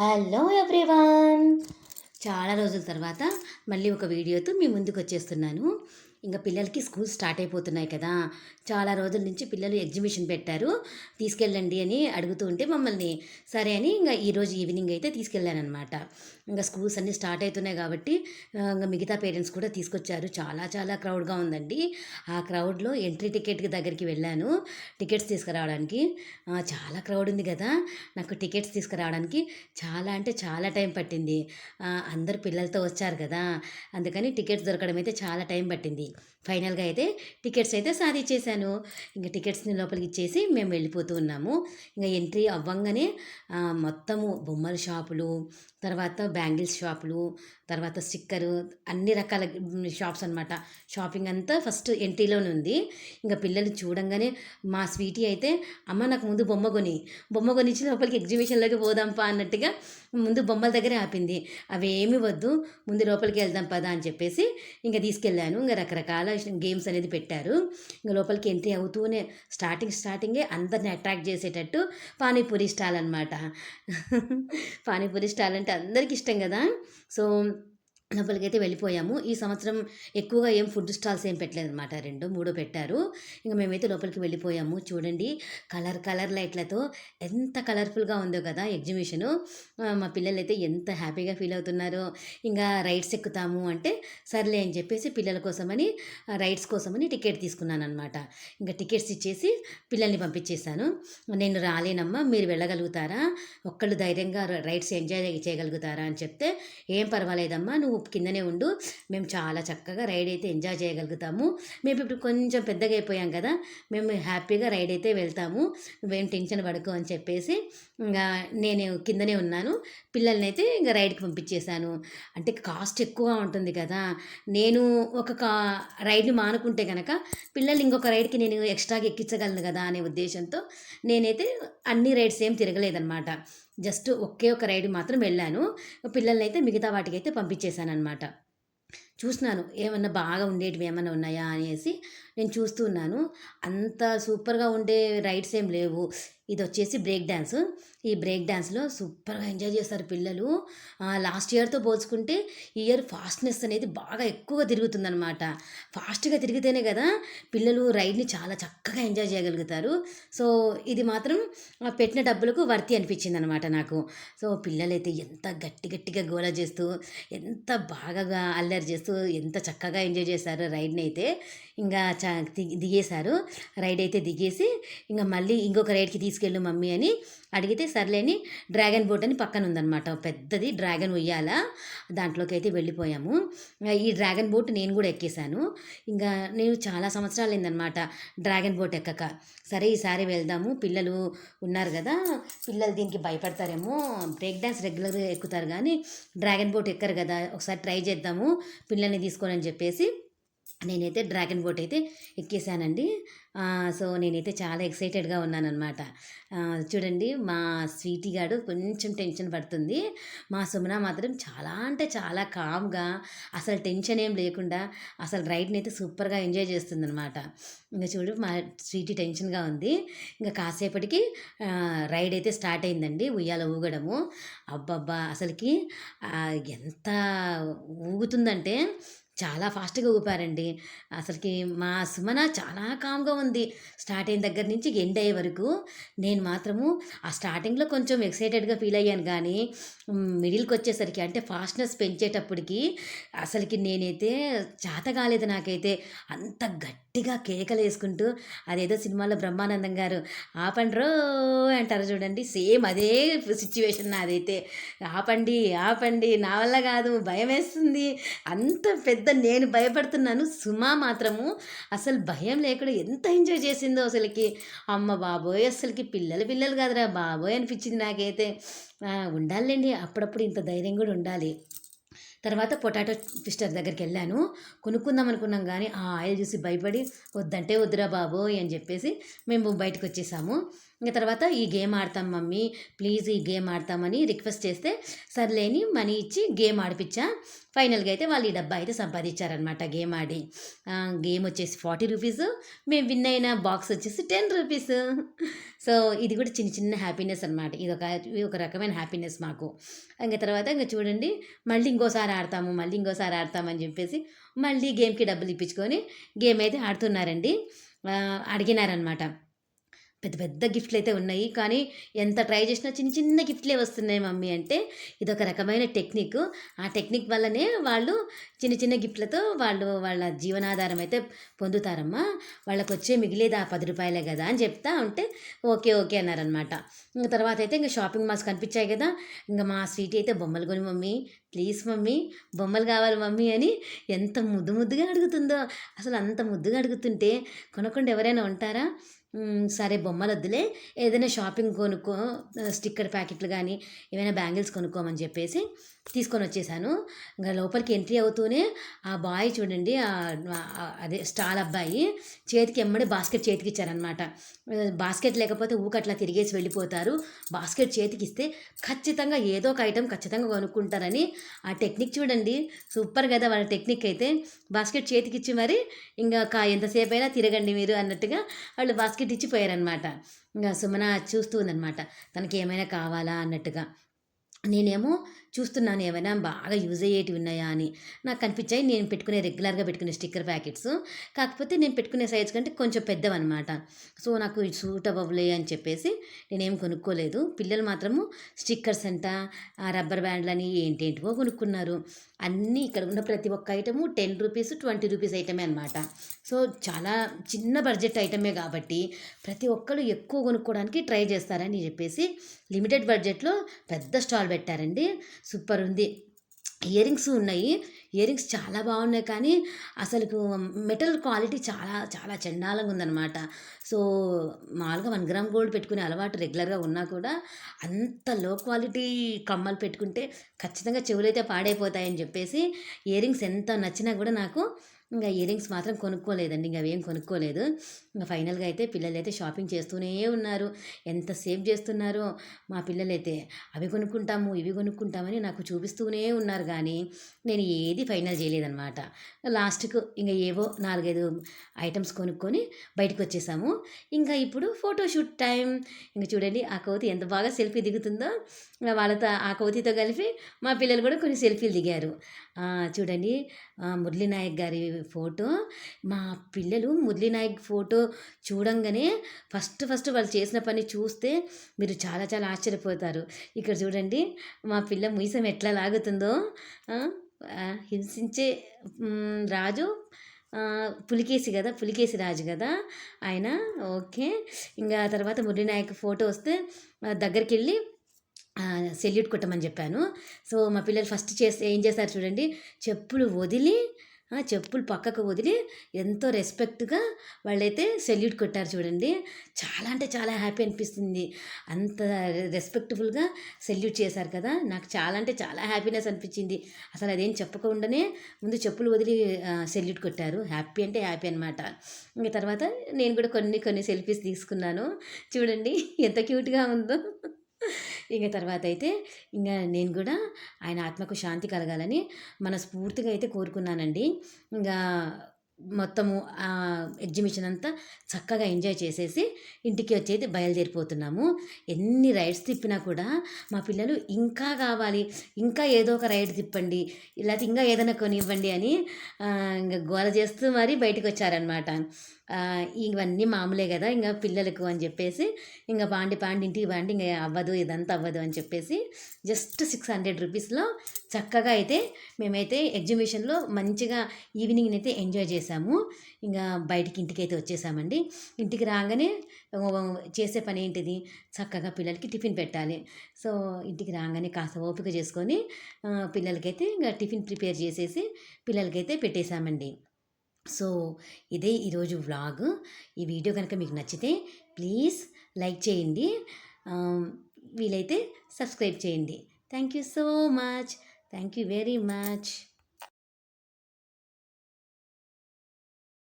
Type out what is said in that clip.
Hello everyone. చాలా రోజుల తర్వాత మళ్ళీ ఒక వీడియోతో మీ ముందుకు వచ్చేస్తున్నాను. ఇంకా పిల్లలకి స్కూల్ స్టార్ట్ అయిపోతున్నాయి కదా. చాలా రోజుల నుంచి పిల్లలు ఎగ్జిబిషన్ పెట్టారు. తీసుకెళ్ళండి అని అడుగుతూ ఉంటే మమ్మల్ని సరే అని ఇంకా ఈరోజు ఈవినింగ్ అయితే తీసుకెళ్ళాను అనమాట ఇంకా స్కూల్స్ అన్నీ స్టార్ట్ అవుతున్నాయి కాబట్టి ఇంకా మిగతా పేరెంట్స్ కూడా తీసుకొచ్చారు. చాలా చాలా క్రౌడ్గా ఉందండి. ఆ క్రౌడ్లో ఎంట్రీ టికెట్ దగ్గరికి వెళ్ళాను. టికెట్స్ తీసుకురావడానికి. చాలా క్రౌడ్ ఉంది కదా. నాకు టికెట్స్ తీసుకురావడానికి చాలా అంటే చాలా టైం పట్టింది. అందరు పిల్లలతో వచ్చారు కదా. అందుకని టికెట్స్ దొరకడం అయితే చాలా టైం పట్టింది. ఫైనల్గా అయితే టికెట్స్ అయితే సాధించేశాను ఇంకా టికెట్స్ని లోపలికి ఇచ్చేసి మేము వెళ్ళిపోతూ ఉన్నాము. ఇంకా ఎంట్రీ అవ్వంగానే మొత్తము బొమ్మల షాపులు తర్వాత బ్యాంగిల్స్ షాపులు తర్వాత స్టిక్కరు అన్ని రకాల షాప్స్ అనమాట షాపింగ్ అంతా ఫస్ట్ ఎంట్రీలోనే ఉంది. ఇంకా పిల్లలు చూడంగానే మా స్వీటీ అయితే అమ్మ నాకు ముందు బొమ్మ కొని బొమ్మ కొనిచ్చి లోపలికి ఎగ్జిబిషన్లోకి పోదాంపా అన్నట్టుగా ముందు బొమ్మల దగ్గరే ఆపింది. అవేమి వద్దు ముందు లోపలికి వెళ్దాం పదా అని చెప్పేసి ఇంకా తీసుకెళ్ళాను. ఇంకా రకరకాల గేమ్స్ అనేది పెట్టారు. ఇంకా లోపలికి ఎంట్రీ అవుతూనే స్టార్టింగ్ స్టార్టింగే అందరిని అట్రాక్ట్ చేసేటట్టు పానీపూరి స్టాల్ అనమాట పానీపూరి స్టాల్ అంటే అందరికి ఇష్టం కదా. సో లోపలికైతే వెళ్ళిపోయాము. ఈ సంవత్సరం ఎక్కువగా ఏం ఫుడ్ స్టాల్స్ ఏం పెట్టలేదు అనమాట రెండు మూడు పెట్టారు. ఇంకా మేమైతే లోపలికి వెళ్ళిపోయాము. చూడండి కలర్ కలర్ లైట్లతో ఎంత కలర్ఫుల్గా ఉందో కదా ఎగ్జిబిషను. మా పిల్లలు అయితే ఎంత హ్యాపీగా ఫీల్ అవుతున్నారో. ఇంకా రైడ్స్ ఎక్కుతాము అంటే సర్లే అని చెప్పేసి పిల్లల కోసమని రైడ్స్ కోసమని టికెట్ తీసుకున్నాను అనమాట ఇంకా టికెట్స్ ఇచ్చేసి పిల్లల్ని పంపించేశాను. నేను రాలేనమ్మా మీరు వెళ్ళగలుగుతారా? ఒక్కళ్ళు ధైర్యంగా రైడ్స్ ఎంజాయ్ చేయగలుగుతారా అని చెప్తే ఏం పర్వాలేదమ్మా నువ్వు కిందనే ఉండు. మేము చాలా చక్కగా రైడ్ అయితే ఎంజాయ్ చేయగలుగుతాము. మేము ఇప్పుడు కొంచెం పెద్దగా అయిపోయాం కదా మేము హ్యాపీగా రైడ్ అయితే వెళ్తాము. నువ్వేం టెన్షన్ పడకు అని చెప్పేసి ఇంకా నేను కిందనే ఉన్నాను. పిల్లల్ని అయితే ఇంకా రైడ్కి పంపించేశాను. అంటే కాస్ట్ ఎక్కువ ఉంటుంది కదా. నేను ఒక కా రైడ్ని మానుకుంటే కనుక పిల్లలు ఇంకొక రైడ్కి నేను ఎక్స్ట్రాగా ఎక్కించగలను కదా అనే ఉద్దేశంతో నేనైతే అన్ని రైడ్స్ ఏం తిరగలేదన్నమాట. జస్ట్ ఒకే ఒక రైడ్ మాత్రం వెళ్ళాను. పిల్లల్ని అయితే మిగతా వాటికి అయితే పంపించేశాను అనమాట చూసినాను ఏమన్నా బాగా ఉండేటివి ఏమైనా ఉన్నాయా అనేసి నేను చూస్తూ ఉన్నాను. అంత సూపర్గా ఉండే రైడ్స్ ఏం లేవు. ఇది వచ్చేసి బ్రేక్ డ్యాన్స్ ఈ బ్రేక్ డ్యాన్స్లో సూపర్గా ఎంజాయ్ చేస్తారు పిల్లలు. లాస్ట్ ఇయర్తో పోల్చుకుంటే ఈ ఇయర్ ఫాస్ట్నెస్ అనేది బాగా ఎక్కువగా తిరుగుతుందనమాట ఫాస్ట్గా తిరిగితేనే కదా పిల్లలు రైడ్ని చాలా చక్కగా ఎంజాయ్ చేయగలుగుతారు. సో ఇది మాత్రం పెట్టిన డబ్బులకు వర్తి అనిపించింది అనమాట నాకు. సో పిల్లలైతే ఎంత గట్టి గట్టిగా గోల చేస్తూ ఎంత బాగా అల్లరి చేస్తూ ఎంత చక్కగా ఎంజాయ్ చేశారు రైడ్ని అయితే ఇంకా చా దిగి దిగేశారు. రైడ్ అయితే దిగేసి ఇంకా మళ్ళీ ఇంకొక రైడ్కి తీసుకెళ్ళు మమ్మీ అని అడిగితే సర్లేని డ్రాగన్ బోట్ అని పక్కన ఉందన్నమాట. పెద్దది డ్రాగన్ ఉయ్యాల. దాంట్లోకి అయితే వెళ్ళిపోయాము ఈ డ్రాగన్ బోట్ నేను కూడా ఎక్కేశాను. ఇంకా నేను చాలా సంవత్సరాలు అయిందనమాట డ్రాగన్ బోట్ ఎక్కక. సరే ఈసారి వెళ్దాము. పిల్లలు ఉన్నారు కదా పిల్లలు దీనికి భయపడతారేమో. బ్రేక్ డ్యాన్స్ రెగ్యులర్గా ఎక్కుతారు కానీ డ్రాగన్ బోట్ ఎక్కరు కదా ఒకసారి ట్రై చేద్దాము పిల్లల్ని తీసుకోనని చెప్పేసి నేనైతే డ్రాగన్ బోట్ అయితే ఎక్కేసానండి. సో నేనైతే చాలా ఎక్సైటెడ్గా ఉన్నానన్నమాట. చూడండి మా స్వీటీ గాడు కొంచెం టెన్షన్ పడుతుంది. మా సుమన మాత్రం చాలా అంటే చాలా కామ్గా అసలు టెన్షన్ ఏం లేకుండా అసలు రైడ్ని అయితే సూపర్గా ఎంజాయ్ చేస్తుందన్నమాట. ఇంకా చూడు మా స్వీటీ టెన్షన్గా ఉంది. ఇంకా కాసేపటికి రైడ్ అయితే స్టార్ట్ అయిందండి ఉయ్యాల ఊగడము. అబ్బబ్బా! అసలుకి ఎంత ఊగుతుందంటే చాలా ఫాస్ట్గా ఊపారండి. అసలుకి మా సుమన చాలా కామ్గా ఉంది. స్టార్ట్ అయిన దగ్గర నుంచి ఎండ్ అయ్యే వరకు నేను మాత్రము ఆ స్టార్టింగ్లో కొంచెం ఎక్సైటెడ్గా ఫీల్ అయ్యాను కానీ మిడిల్కి వచ్చేసరికి అంటే ఫాస్ట్నెస్ పెంచేటప్పటికి అసలుకి నేనైతే చేత కాలేదు నాకైతే. అంత గట్టిగా కేకలు వేసుకుంటూ అదేదో సినిమాలో బ్రహ్మానందం గారు ఆపండ్రో అంటారు చూడండి. సేమ్ అదే సిచ్యువేషన్ నాదైతే. ఆపండి ఆపండి నా వల్ల కాదు భయం వేస్తుంది అంత పెద్ద నేను భయపడుతున్నాను. సుమా మాత్రము అసలు భయం లేకుండా ఎంత ఎంజాయ్ చేసిందో అసలుకి. అమ్మ బాబోయ్ అసలుకి పిల్లలు పిల్లలు కాదురా. బాబోయ్ అనిపించింది నాకైతే. ఉండాలండి అప్పుడప్పుడు ఇంత ధైర్యం కూడా ఉండాలి. తర్వాత పొటాటో పిస్టర్ దగ్గరికి వెళ్ళాను. కొనుక్కుందాం అనుకున్నాం కానీ ఆ ఆయిల్ చూసి భయపడి వద్దంటే వద్దురా బాబోయ్ అని చెప్పేసి మేము బయటకు వచ్చేసాము. ఇంకా తర్వాత ఈ గేమ్ ఆడతాం మమ్మీ ప్లీజ్ ఈ గేమ్ ఆడతామని రిక్వెస్ట్ చేస్తే సర్లేని మనీ ఇచ్చి గేమ్ ఆడిపించా ఫైనల్గా అయితే వాళ్ళు ఈ డబ్బా అయితే సంపాదించారనమాట గేమ్ ఆడి. గేమ్ వచ్చేసి ఫార్టీ రూపీస్ మేము విన్ అయిన బాక్స్ వచ్చేసి టెన్ రూపీస్. సో ఇది కూడా చిన్న చిన్న హ్యాపీనెస్ అనమాట ఇది ఒక ఇది ఒక రకమైన హ్యాపీనెస్ మాకు. ఇంకా తర్వాత ఇంకా చూడండి మళ్ళీ ఇంకోసారి ఆడతాము మళ్ళీ ఇంకోసారి ఆడతామని చెప్పేసి మళ్ళీ గేమ్కి డబ్బులు ఇప్పించుకొని గేమ్ అయితే ఆడుతున్నారండి. అడిగినారనమాట పెద్ద పెద్ద గిఫ్ట్లు అయితే ఉన్నాయి. కానీ ఎంత ట్రై చేసినా చిన్న చిన్న గిఫ్ట్లే వస్తున్నాయి మమ్మీ అంటే ఇదొక రకమైన టెక్నిక్. ఆ టెక్నిక్ వల్లనే వాళ్ళు చిన్న చిన్న గిఫ్ట్లతో వాళ్ళు వాళ్ళ జీవనాధారం అయితే పొందుతారమ్మా. వాళ్ళకి వచ్చే మిగిలేది ఆ పది రూపాయలే కదా అని చెప్తా ఉంటే ఓకే ఓకే అన్నారనమాట ఇంకా తర్వాత అయితే ఇంకా షాపింగ్ మాల్స్ కనిపించాయి కదా. ఇంకా మా స్వీట్ అయితే బొమ్మలు కొని మమ్మీ ప్లీజ్ మమ్మీ బొమ్మలు కావాలి మమ్మీ అని ఎంత ముద్దు ముద్దుగా అడుగుతుందో. అసలు అంత ముద్దుగా అడుగుతుంటే కొనకుండా ఎవరైనా ఉంటారా? సరే బొమ్మలు వద్దులే ఏదైనా షాపింగ్ కొనుక్కో స్టిక్కర్ ప్యాకెట్లు కానీ ఏమైనా బ్యాంగిల్స్ కొనుక్కోమని చెప్పేసి తీసుకొని వచ్చేసాను ఇంకా లోపలికి ఎంట్రీ అవుతూనే ఆ బాయ్ చూడండి అదే స్టాల్ అబ్బాయి చేతికి ఎమ్మడి బాస్కెట్ చేతికి ఇచ్చారనమాట బాస్కెట్ లేకపోతే ఊకట్లా తిరిగేసి వెళ్ళిపోతారు. బాస్కెట్ చేతికి ఇస్తే ఖచ్చితంగా ఏదో ఒక ఐటెం ఖచ్చితంగా కొనుక్కుంటారని ఆ టెక్నిక్ చూడండి. సూపర్ కదా వాళ్ళ టెక్నిక్ అయితే. బాస్కెట్ చేతికి ఇచ్చి మరి ఇంకా ఎంతసేపు అయినా తిరగండి మీరు అన్నట్టుగా వాళ్ళు బాస్కెట్ ఇచ్చిపోయారనమాట ఇంకా సుమన చూస్తూ ఉందనమాట. తనకి ఏమైనా కావాలా అన్నట్టుగా. నేనేమో చూస్తున్నాను ఏమైనా బాగా యూజ్ అయ్యేటివి ఉన్నాయా అని. నాకు కనిపించాయి నేను పెట్టుకునే రెగ్యులర్గా పెట్టుకునే స్టిక్కర్ ప్యాకెట్స్. కాకపోతే నేను పెట్టుకునే సైజ్ కంటే కొంచెం పెద్దవన్నమాట. సో నాకు సూట్ అవ్వలే అని చెప్పేసి నేనేం కొనుక్కోలేదు. పిల్లలు మాత్రము స్టిక్కర్స్ అంట ఆ రబ్బర్ బ్యాండ్లని ఏంటేంటివో కొనుక్కున్నారు. అన్నీ ఇక్కడ ఉన్న ప్రతి ఒక్క item ten rupees twenty rupees ఐటమే అనమాట సో చాలా చిన్న బడ్జెట్ ఐటమే కాబట్టి ప్రతి ఒక్కరు ఎక్కువ కొనుక్కోవడానికి ట్రై చేస్తారని చెప్పేసి లిమిటెడ్ బడ్జెట్లో పెద్ద స్టాల్ పెట్టారండి. సూపర్ ఉంది. ఇయర్ రింగ్స్ ఉన్నాయి. ఇయర్ రింగ్స్ చాలా బాగున్నాయి కానీ అసలు మెటల్ క్వాలిటీ చాలా చాలా చండాలంగా ఉందన్నమాట. సో మామూలుగా వన్ గ్రామ్ గోల్డ్ పెట్టుకునే అలవాటు రెగ్యులర్గా ఉన్నా కూడా అంత లో క్వాలిటీ కమ్మలు పెట్టుకుంటే ఖచ్చితంగా చెవులైతే పాడైపోతాయని చెప్పేసి ఇయర్ రింగ్స్ ఎంత నచ్చినా కూడా నాకు ఇంకా ఇయర్ రింగ్స్ మాత్రం కొనుక్కోలేదండి. ఇంకా ఏం కొనుక్కోలేదు. ఇంకా ఫైనల్గా అయితే పిల్లలైతే షాపింగ్ చేస్తూనే ఉన్నారు. ఎంత సేవ్ చేస్తున్నారో మా పిల్లలైతే. అవి కొనుక్కుంటాము ఇవి కొనుక్కుంటామని నాకు చూపిస్తూనే ఉన్నారు కానీ నేను ఏది ఫైనల్ చేయలేదన్నమాట. లాస్ట్కు ఇంకా ఏవో నాలుగైదు ఐటమ్స్ కొనుక్కొని బయటకు వచ్చేసాము ఇంకా ఇప్పుడు ఫోటోషూట్ టైం ఇంకా చూడండి ఆ కోతి ఎంత బాగా సెల్ఫీ దిగుతుందో. వాళ్ళతో ఆ కోతితో కలిపి మా పిల్లలు కూడా కొన్ని సెల్ఫీలు దిగారు. చూడండి మురళీనాయక్ గారి ఫోటో. మా పిల్లలు మురళీనాయక్ ఫోటో చూడంగానే ఫస్ట్ ఫస్ట్ వాళ్ళు చేసిన పని చూస్తే మీరు చాలా చాలా ఆశ్చర్యపోతారు. ఇక్కడ చూడండి మా పిల్ల మీసం ఎట్లా లాగుతుందో హింసించే రాజు పులికేసి కదా పులికేసి రాజు కదా ఆయన ఓకే. ఇంకా తర్వాత మురళీనాయక్ ఫోటో వస్తే దగ్గరికి వెళ్ళి సెల్యూట్ కొట్టమని చెప్పాను. సో మా పిల్లలు ఫస్ట్ చేస్తే ఏం చేస్తారు చూడండి చెప్పులు వదిలి చెప్పులు పక్కకు వదిలి ఎంతో రెస్పెక్ట్గా వాళ్ళైతే సెల్యూట్ కొట్టారు చూడండి. చాలా అంటే చాలా హ్యాపీ అనిపిస్తుంది. అంత రెస్పెక్ట్ఫుల్గా సెల్యూట్ చేశారు కదా. నాకు చాలా అంటే చాలా హ్యాపీనెస్ అనిపించింది. అసలు అదేం చెప్పకుండానే ముందు చెప్పులు వదిలి సెల్యూట్ కొట్టారు. హ్యాపీ అంటే హ్యాపీ అనమాట ఇంకా తర్వాత నేను కూడా కొన్ని కొన్ని సెల్ఫీస్ తీసుకున్నాను. చూడండి ఎంత క్యూట్గా ఉందో. ఇంకా తర్వాత అయితే ఇంకా నేను కూడా ఆయన ఆత్మకు శాంతి కలగాలని మనస్ఫూర్తిగా అయితే కోరుకున్నానండి. ఇంకా మొత్తము ఆ ఎగ్జిబిషన్ అంతా చక్కగా ఎంజాయ్ చేసేసి ఇంటికి వచ్చేది బయలుదేరిపోతున్నాము. ఎన్ని రైడ్స్ తిప్పినా కూడా మా పిల్లలు ఇంకా కావాలి ఇంకా ఏదో ఒక రైడ్ తిప్పండి లేకపోతే ఇంకా ఏదైనా కొనివ్వండి అని ఇంకా గోల చేస్తూ మరీ బయటకు వచ్చారనమాట ఇవన్నీ మామూలే కదా ఇంకా పిల్లలకు అని చెప్పేసి ఇంకా పాండి పాండి ఇంటికి పాండి ఇంకా అవ్వదు ఇదంతా అవ్వదు అని చెప్పేసి జస్ట్ సిక్స్ హండ్రెడ్ రూపీస్లో చక్కగా అయితే మేమైతే ఎగ్జిబిషన్లో మంచిగా ఈవినింగ్ అయితే ఎంజాయ్ చేసాము. ఇంకా బయటికి ఇంటికి అయితే వచ్చేసామండి. ఇంటికి రాగానే చేసే పని ఏంటిది? చక్కగా పిల్లలకి టిఫిన్ పెట్టాలి. సో ఇంటికి రాగానే కాస్త ఓపిక చేసుకొని పిల్లలకైతే ఇంకా టిఫిన్ ప్రిపేర్ చేసేసి పిల్లలకైతే పెట్టేశామండి సో ఇదే ఈరోజు వ్లాగ్. ఈ వీడియో కనుక మీకు నచ్చితే ప్లీజ్ లైక్ చేయండి. వీలైతే సబ్స్క్రైబ్ చేయండి. Thank you so much. Thank you very much.